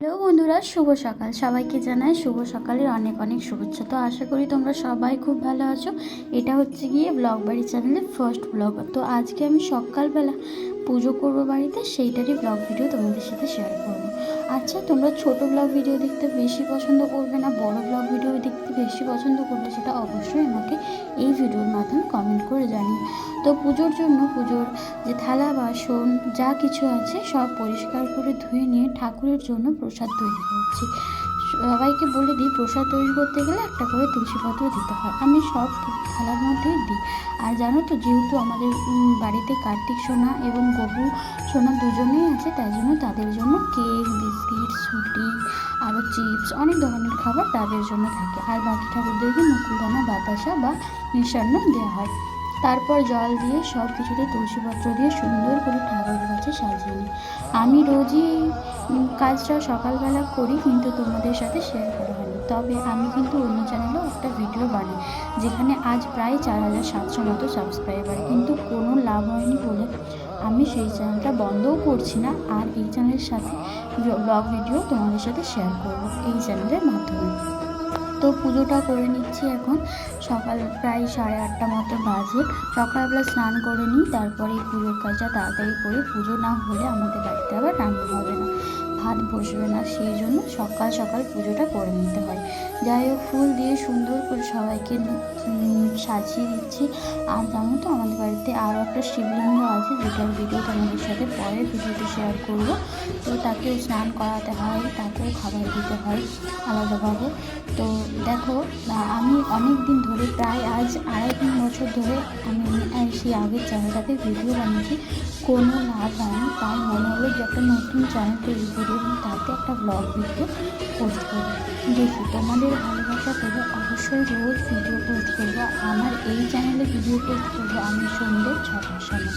Hello বন্ধুরা, শুভ সকাল। সবাইকে জানাই শুভ সকালের অনেক অনেক শুভেচ্ছা। তো আশা করি তোমরা সবাই খুব ভালো আছো। এটা হচ্ছে গিয়ে ব্লগ বাড়ি চ্যানেলের ফার্স্ট ব্লগ তো আজকে আমি সকালবেলা পুজো করব বাড়িতে, সেইটারই ব্লগ ভিডিও তোমাদের সাথে শেয়ার করব। আচ্ছা তোমরা ছোট ব্লগ ভিডিও দেখতে বেশি পছন্দ করবে না, বড় ব্লগ ভিডিও দেখতে বেশি পছন্দ করবে, সেটা অবশ্যই আমাকে এই ভিডিওর মাধ্যমে কমেন্ট করে জানিও। তো পুজোর জন্য পুজোর যে থালা, বাসন, যা কিছু আছে সব পরিষ্কার করে ধুয়ে নিয়ে ঠাকুরের জন্য প্রসাদ তৈরি করছি। সবাইকে বলে দিই, প্রসাদ তৈরি করতে গেলে একটা করে তুলসীপত্র দিতে হয়। আমি সব থালার মধ্যেই দিই। আর জানো তো, যেহেতু আমাদের বাড়িতে কার্তিক সোনা এবং গবু সোনা দুজনেই আছে, তাই জন্য তাদের জন্য কেক, বিস্কিট, সুটি আরও চিপস, অনেক ধরনের খাবার তাদের জন্য থাকে। আর বাকি ঠাকুরদেরকে মুকুলদানা, বাতাসা বা মিষ্টান্ন দেওয়া হয়। তারপর জল দিয়ে সব কিছুতে তুলসীপত্র দিয়ে সুন্দর করে ঠাকুরের কাছে সাজিয়ে নিই। আমি রোজই কাজটা সকালবেলা করি, কিন্তু তোমাদের সাথে শেয়ার করা হয়নি। তবে আমি কিন্তু অন্য চ্যানেলেও একটা ভিডিও বানাই, যেখানে আজ প্রায় চার হাজার সাতশো মতো সাবস্ক্রাইবার কিন্তু কোনো লাভ হয়নি বলে আমি সেই চ্যানেলটা বন্ধও করছি না, আর এই চ্যানেলের সাথে ব্লগ ভিডিও তোমাদের সাথে শেয়ার করব, এই চ্যানেলের মাধ্যমে। তো পুজোটা করে নিচ্ছি এখন। সকাল প্রায় সাড়ে আটটা মতো বাজে। সকালবেলা স্নান করে নিই, তারপরে পুজোর কাজটা তাড়াতাড়ি করে পুজো না হলে আমাদের বাড়িতে আবার রান্না হবে না। ভাত বসবে না, সেই জন্য সকাল সকাল পুজোটা করে নিতে হয়। যাই হোক, ফুল দিয়ে সুন্দর করে সবাইকে সাজিয়ে দিচ্ছি। আর জানো তো, আমাদের বাড়িতে আরও একটা শিবলিঙ্গ আছে, যেটার ভিডিও তোমাদের সাথে পরে ভিডিওতে শেয়ার করব। তো তাকেও স্নান করাতে হয়, তাকেও খাবার দিতে হয় আলাদাভাবে। তো দেখো আমি অনেক দিন ধরে, প্রায় আজ আড়াই তিন বছর ধরে আমি সেই আগের চ্যানেলটাতে ভিডিও বানিয়েছি। কোনো লাভ হয়নি, তাই মনে হলো যে একটা নতুন চ্যানেল তৈরি এবং তাতে একটা ব্লগ ভিডিও পোস্ট করব। দেখি তোমাদের ভালোবাসা পেলে অবশ্যই রোজ ভিডিও পোস্ট করব। আমার এই চ্যানেলে ভিডিও পোস্ট করব আমি সন্ধ্যে ছটার সময়।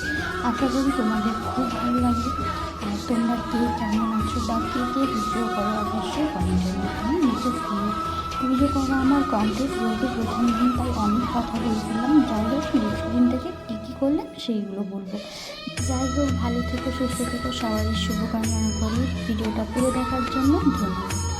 আশা করি তোমাদের খুব ভালো লাগবে। আর তোমরা কে কেমন আছো বা কে কে ভিডিও করো অবশ্যই কমেন্টের মাধ্যমে নিচে শুনো পুজো করা আমার কমপ্লিট যেহেতু প্রথম দিন তাই অনেক কথা বলছিলাম। যাই হোক নেক্সট দিন থেকে কী কী করলাম সেইগুলো বলব। যাই হোক ভালো থেকো সুস্থ থেকো সবারই শুভকামনা করি। ভিডিওটা পুরো দেখার জন্য ধন্যবাদ।